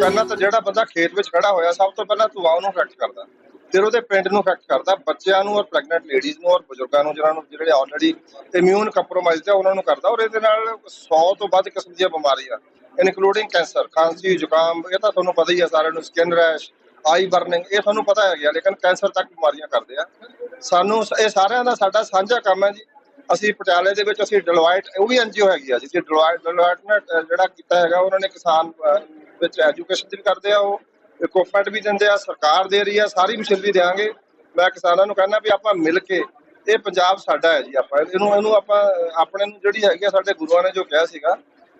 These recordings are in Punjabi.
ਪਹਿਲਾਂ ਤਾਂ ਜਿਹੜਾ ਬੰਦਾ ਖੇਤ ਵਿੱਚ ਖੜਾ ਹੋਇਆ, ਸਭ ਤੋਂ ਪਹਿਲਾਂ ਧੂਆ ਉਹਨੂੰ ਅਫੈਕਟ ਕਰਦਾ। ਫਿਰ ਉਹਦੇ ਪਿੰਡ ਨੂੰ ਅਫੈਕਟ ਕਰਦਾ, ਬੱਚਿਆਂ ਨੂੰ ਔਰ ਪ੍ਰੈਗਨੈਂਟ ਲੇਡੀਜ਼ ਨੂੰ ਔਰ ਬਜ਼ੁਰਗਾਂ ਨੂੰ, ਜਿਹਨਾਂ ਨੂੰ ਜਿਹੜੇ ਆਲਰੇਡੀ ਇਮਿਊਨ ਕੰਪਰੋਮਾਈਜ਼ਡ ਹੈ ਉਹਨਾਂ ਨੂੰ ਕਰਦਾ। ਔਰ ਇਹਦੇ ਨਾਲ 100 ਤੋਂ ਵੱਧ ਕਿਸਮ ਦੀਆਂ ਬਿਮਾਰੀਆਂ ਇਨਕਲੂਡਿੰਗ ਕੈਂਸਰ ਖਾਂਸੀ, ਜ਼ੁਕਾਮ, ਇਹ ਤਾਂ ਤੁਹਾਨੂੰ ਪਤਾ ਹੀ ਹੈ ਸਾਰਿਆਂ ਨੂੰ ਸਕਿਨ ਰੈਸ਼ ਆਈ ਬਰਨਿੰਗ ਇਹ ਤੁਹਾਨੂੰ ਪਤਾ ਹੈ ਗਿਆ ਲੇਕਿਨ ਕੈਂਸਰ ਤੱਕ ਬਿਮਾਰੀਆਂ ਕਰਦੇ ਆ। ਸਾਨੂੰ ਇਹ ਸਾਰਿਆਂ ਦਾ ਸਾਡਾ ਸਾਂਝਾ ਕੰਮ ਹੈ ਜੀ। ਅਸੀਂ ਪਟਿਆਲੇ ਦੇ ਵਿੱਚ ਅਸੀਂ ਡਿਲੋਇਟ ਉਹ ਵੀ ਐਨਜੀਓ ਹੈਗੀ ਆ ਜੀ ਡਿਲੋਇਟ ਡਿਲੋਇਟ ਨੇ ਜਿਹੜਾ ਕੀਤਾ ਹੈਗਾ, ਉਹਨਾਂ ਨੇ ਕਿਸਾਨ ਵਿੱਚ ਐਜੂਕੇਸ਼ਨ ਵੀ ਕਰਦੇ ਆ, ਉਹ ਇਕਵਿਪਮੈਂਟ ਵੀ ਦਿੰਦੇ ਆ, ਸਰਕਾਰ ਦੇ ਰਹੀ ਆ, ਸਾਰੀ ਮਸ਼ੀਨਰੀ ਦੇਾਂਗੇ ਮੈਂ ਕਿਸਾਨਾਂ ਨੂੰ ਕਹਿੰਦਾ ਵੀ ਆਪਾਂ ਮਿਲ ਕੇ ਇਹ ਪੰਜਾਬ ਸਾਡਾ ਹੈ ਜੀ ਆਪਾਂ। ਇਹਨੂੰ ਇਹਨੂੰ ਆਪਾਂ, ਆਪਣੇ ਨੂੰ ਜਿਹੜੀ ਹੈਗੀ ਆ ਸਾਡੇ ਗੁਰੂਆਂ ਨੇ ਜੋ ਕਿਹਾ ਸੀਗਾ,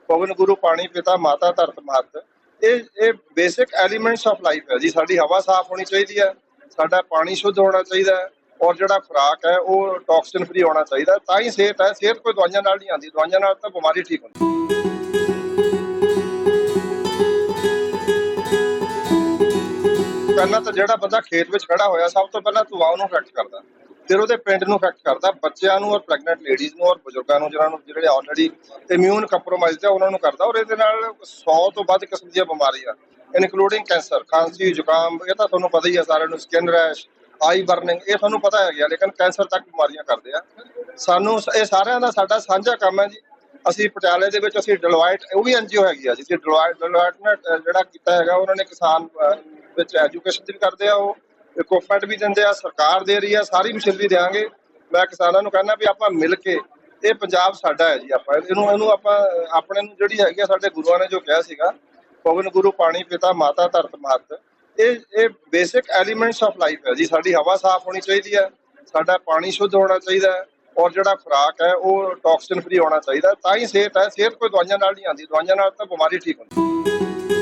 ਪਵਨ ਗੁਰੂ, ਪਾਣੀ ਪਿਤਾ, ਮਾਤਾ ਧਰਤ ਮਹਤ। ਇਹ ਇਹ ਬੇਸਿਕ ਐਲੀਮੈਂਟਸ ਆਫ ਲਾਈਫ ਹੈ ਜੀ। ਸਾਡੀ ਹਵਾ ਸਾਫ਼ ਹੋਣੀ ਚਾਹੀਦੀ ਹੈ, ਸਾਡਾ ਪਾਣੀ ਸ਼ੁੱਧ ਹੋਣਾ ਚਾਹੀਦਾ ਹੈ, ਔਰ ਜਿਹੜਾ ਖੁਰਾਕ ਹੈ, ਉਹ ਟੌਕਸਿਨ ਫ੍ਰੀ ਹੋਣਾ ਚਾਹੀਦਾ ਤਾਂ ਹੀ ਸਿਹਤ ਹੈ, ਸਿਹਤ ਕੋਈ ਦਵਾਈਆਂ ਨਾਲ ਨਹੀਂ ਆਉਂਦੀ, ਦਵਾਈਆਂ ਨਾਲ ਤਾਂ ਬਿਮਾਰੀ ਠੀਕ ਹੁੰਦੀ। ਪਹਿਲਾਂ ਤਾਂ ਜਿਹੜਾ ਬੰਦਾ ਖੇਤ ਵਿੱਚ ਖੜਾ ਹੋਇਆ, ਸਭ ਤੋਂ ਪਹਿਲਾਂ ਧੂਆ ਉਹਨੂੰ ਅਫੈਕਟ ਕਰਦਾ। ਫਿਰ ਉਹਦੇ ਪਿੰਡ ਨੂੰ ਅਫੈਕਟ ਕਰਦਾ, ਬੱਚਿਆਂ ਨੂੰ ਔਰ ਪ੍ਰੈਗਨੈਂਟ ਲੇਡੀਜ਼ ਨੂੰ ਔਰ ਬਜ਼ੁਰਗਾਂ ਨੂੰ, ਜਿਹਨਾਂ ਨੂੰ, ਜਿਹੜੇ ਆਲਰੇਡੀ ਇਮਿਊਨ ਕੰਪਰੋਮਾਈਜ਼ਡ ਹੈ ਉਹਨਾਂ ਨੂੰ ਕਰਦਾ। ਔਰ ਇਹਦੇ ਨਾਲ 100 ਤੋਂ ਵੱਧ ਕਿਸਮ ਦੀਆਂ ਬਿਮਾਰੀਆਂ ਇਨਕਲੂਡਿੰਗ ਕੈਂਸਰ ਖਾਂਸੀ, ਜ਼ੁਕਾਮ, ਇਹ ਤਾਂ ਤੁਹਾਨੂੰ ਪਤਾ ਹੀ ਆ, ਸਾਰਿਆਂ ਨੂੰ ਸਕਿਨ ਰੈਸ਼ ਆਈ ਬਰਨਿੰਗ ਇਹ ਤੁਹਾਨੂੰ ਪਤਾ ਹੈ ਗਿਆ ਲੇਕਿਨ ਕੈਂਸਰ ਤੱਕ ਬਿਮਾਰੀਆਂ ਕਰਦੇ ਆ। ਸਾਨੂੰ ਇਹ ਸਾਰਿਆਂ ਦਾ ਸਾਡਾ ਸਾਂਝਾ ਕੰਮ ਹੈ ਜੀ। ਅਸੀਂ ਪਟਿਆਲੇ ਦੇ ਵਿੱਚ, ਅਸੀਂ ਡਿਲੋਇਟ ਉਹ ਵੀ ਐਨਜੀਓ ਹੈਗੀ ਆ ਜਿੱਥੇ ਡਿਲੋਇਟ ਡਿਲੋਇਟ ਨੇ ਜਿਹੜਾ ਕੀਤਾ ਹੈਗਾ, ਉਹਨਾਂ ਨੇ ਕਿਸਾਨ ਵਿੱਚ ਐਜੂਕੇਸ਼ਨ ਵੀ ਕਰਦੇ ਆ ਉਹ ਇਕਵਿਪਮੈਂਟ ਵੀ ਦਿੰਦੇ ਆ, ਸਰਕਾਰ ਦੇ ਰਹੀ ਆ, ਸਾਰੀ ਮਸ਼ੀਨਰੀ ਦੇਾਂਗੇ ਮੈਂ ਕਿਸਾਨਾਂ ਨੂੰ ਕਹਿੰਦਾ ਵੀ ਆਪਾਂ ਮਿਲ ਕੇ ਇਹ ਪੰਜਾਬ ਸਾਡਾ ਹੈ ਜੀ ਆਪਾਂ। ਇਹਨੂੰ ਇਹਨੂੰ ਆਪਾਂ, ਆਪਣੇ ਨੂੰ ਜਿਹੜੀ ਹੈਗੀ ਆ ਸਾਡੇ ਗੁਰੂਆਂ ਨੇ ਜੋ ਕਿਹਾ ਸੀਗਾ ਪਵਨ ਗੁਰੂ, ਪਾਣੀ, ਪਿਤਾ, ਮਾਤਾ, ਧਰਤ, ਮਹਤ, ਇਹ ਇਹ ਬੇਸਿਕ ਐਲੀਮੈਂਟਸ ਆਫ ਲਾਈਫ ਹੈ ਜੀ। ਸਾਡੀ ਹਵਾ ਸਾਫ਼ ਹੋਣੀ ਚਾਹੀਦੀ ਹੈ, ਸਾਡਾ ਪਾਣੀ ਸ਼ੁੱਧ ਹੋਣਾ ਚਾਹੀਦਾ ਹੈ, ਔਰ ਜਿਹੜਾ ਖੁਰਾਕ ਹੈ, ਉਹ ਟੌਕਸਿਨ ਫ੍ਰੀ ਹੋਣਾ ਚਾਹੀਦਾ ਤਾਂ ਹੀ ਸਿਹਤ ਹੈ, ਸਿਹਤ ਕੋਈ ਦਵਾਈਆਂ ਨਾਲ ਨਹੀਂ ਆਉਂਦੀ, ਦਵਾਈਆਂ ਨਾਲ ਤਾਂ ਬਿਮਾਰੀ ਠੀਕ ਹੁੰਦੀ।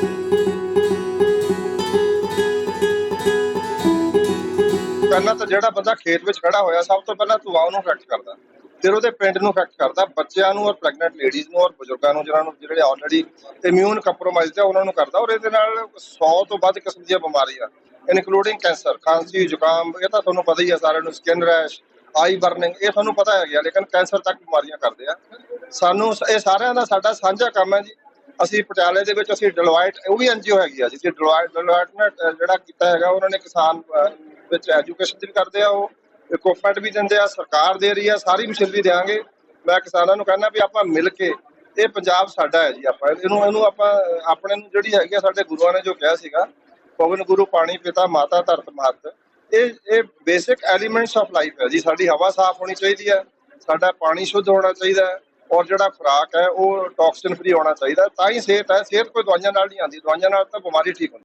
ਪਹਿਲਾਂ ਤਾਂ ਜਿਹੜਾ ਬੰਦਾ ਖੇਤ ਵਿੱਚ ਖੜਾ ਹੋਇਆ, ਸਭ ਤੋਂ ਪਹਿਲਾਂ ਧੂਆ ਉਹਨੂੰ ਅਫੈਕਟ ਕਰਦਾ। ਫਿਰ ਉਹਦੇ ਪਿੰਡ ਨੂੰ ਅਫੈਕਟ ਕਰਦਾ, ਬੱਚਿਆਂ ਨੂੰ ਔਰ ਪ੍ਰੈਗਨੈਂਟ ਲੇਡੀਜ਼ ਨੂੰ ਔਰ ਬਜ਼ੁਰਗਾਂ ਨੂੰ, ਜਿਹਨਾਂ ਨੂੰ ਜਿਹੜੇ ਆਲਰੇਡੀ ਇਮਿਊਨ ਕੰਪਰੋਮਾਈਜ਼ਡ ਹੈ ਉਹਨਾਂ ਨੂੰ ਕਰਦਾ। ਔਰ ਇਹਦੇ ਨਾਲ 100 ਤੋਂ ਵੱਧ ਕਿਸਮ ਦੀਆਂ ਬਿਮਾਰੀਆਂ ਇਨਕਲੂਡਿੰਗ ਕੈਂਸਰ ਖਾਂਸੀ, ਜ਼ੁਕਾਮ, ਇਹ ਤਾਂ ਤੁਹਾਨੂੰ ਪਤਾ ਹੀ ਹੈ ਸਾਰਿਆਂ ਨੂੰ ਸਕਿਨ ਰੈਸ਼ ਆਈ ਬਰਨਿੰਗ ਇਹ ਤੁਹਾਨੂੰ ਪਤਾ ਹੈ ਗਿਆ ਲੇਕਿਨ ਕੈਂਸਰ ਤੱਕ ਬਿਮਾਰੀਆਂ ਕਰਦੇ ਆ। ਸਾਨੂੰ ਇਹ ਸਾਰਿਆਂ ਦਾ ਸਾਡਾ ਸਾਂਝਾ ਕੰਮ ਹੈ ਜੀ। ਅਸੀਂ ਪਟਿਆਲੇ ਦੇ ਵਿੱਚ ਅਸੀਂ ਡਿਲੋਇਟ ਉਹ ਵੀ ਐਨਜੀਓ ਹੈਗੀ ਆ, ਜਿੱਥੇ ਡਿਲੋਇਟ ਡਿਲੋਇਟ ਨੇ ਜਿਹੜਾ ਕੀਤਾ ਹੈਗਾ, ਉਹਨਾਂ ਨੇ ਕਿਸਾਨ ਵਿੱਚ ਐਜੂਕੇਸ਼ਨ ਵੀ ਕਰਦੇ ਆ, ਉਹ ਇਕਵਿਪਮੈਂਟ ਵੀ ਦਿੰਦੇ ਆ, ਸਰਕਾਰ ਦੇ ਰਹੀ ਆ, ਸਾਰੀ ਮਸ਼ੀਨਰੀ ਦੇਾਂਗੇ ਮੈਂ ਕਿਸਾਨਾਂ ਨੂੰ ਕਹਿੰਦਾ ਵੀ ਆਪਾਂ ਮਿਲ ਕੇ ਇਹ ਪੰਜਾਬ ਸਾਡਾ ਹੈ ਜੀ ਆਪਾਂ। ਇਹਨੂੰ ਇਹਨੂੰ ਆਪਾਂ, ਆਪਣੇ ਨੂੰ ਜਿਹੜੀ ਹੈਗੀ ਆ, ਸਾਡੇ ਗੁਰੂਆਂ ਨੇ ਜੋ ਕਿਹਾ ਸੀਗਾ ਪਵਨ ਗੁਰੂ ਪਾਣੀ ਪਿਤਾ ਮਾਤਾ ਧਰਤ ਮਹਤ ਇਹ ਇਹ ਬੇਸਿਕ ਐਲੀਮੈਂਟਸ ਆਫ ਲਾਈਫ ਹੈ ਜੀ। ਸਾਡੀ ਹਵਾ ਸਾਫ਼ ਹੋਣੀ ਚਾਹੀਦੀ ਹੈ, ਸਾਡਾ ਪਾਣੀ ਸ਼ੁੱਧ ਹੋਣਾ ਚਾਹੀਦਾ ਹੈ, ਔਰ ਜਿਹੜਾ ਖੁਰਾਕ ਹੈ, ਉਹ ਟੌਕਸਿਨ ਫ੍ਰੀ ਹੋਣਾ ਚਾਹੀਦਾ ਤਾਂ ਹੀ ਸਿਹਤ ਹੈ, ਸਿਹਤ ਕੋਈ ਦਵਾਈਆਂ ਨਾਲ ਨਹੀਂ ਆਉਂਦੀ। ਦਵਾਈਆਂ ਨਾਲ ਤਾਂ ਬਿਮਾਰੀ ਠੀਕ ਹੁੰਦੀ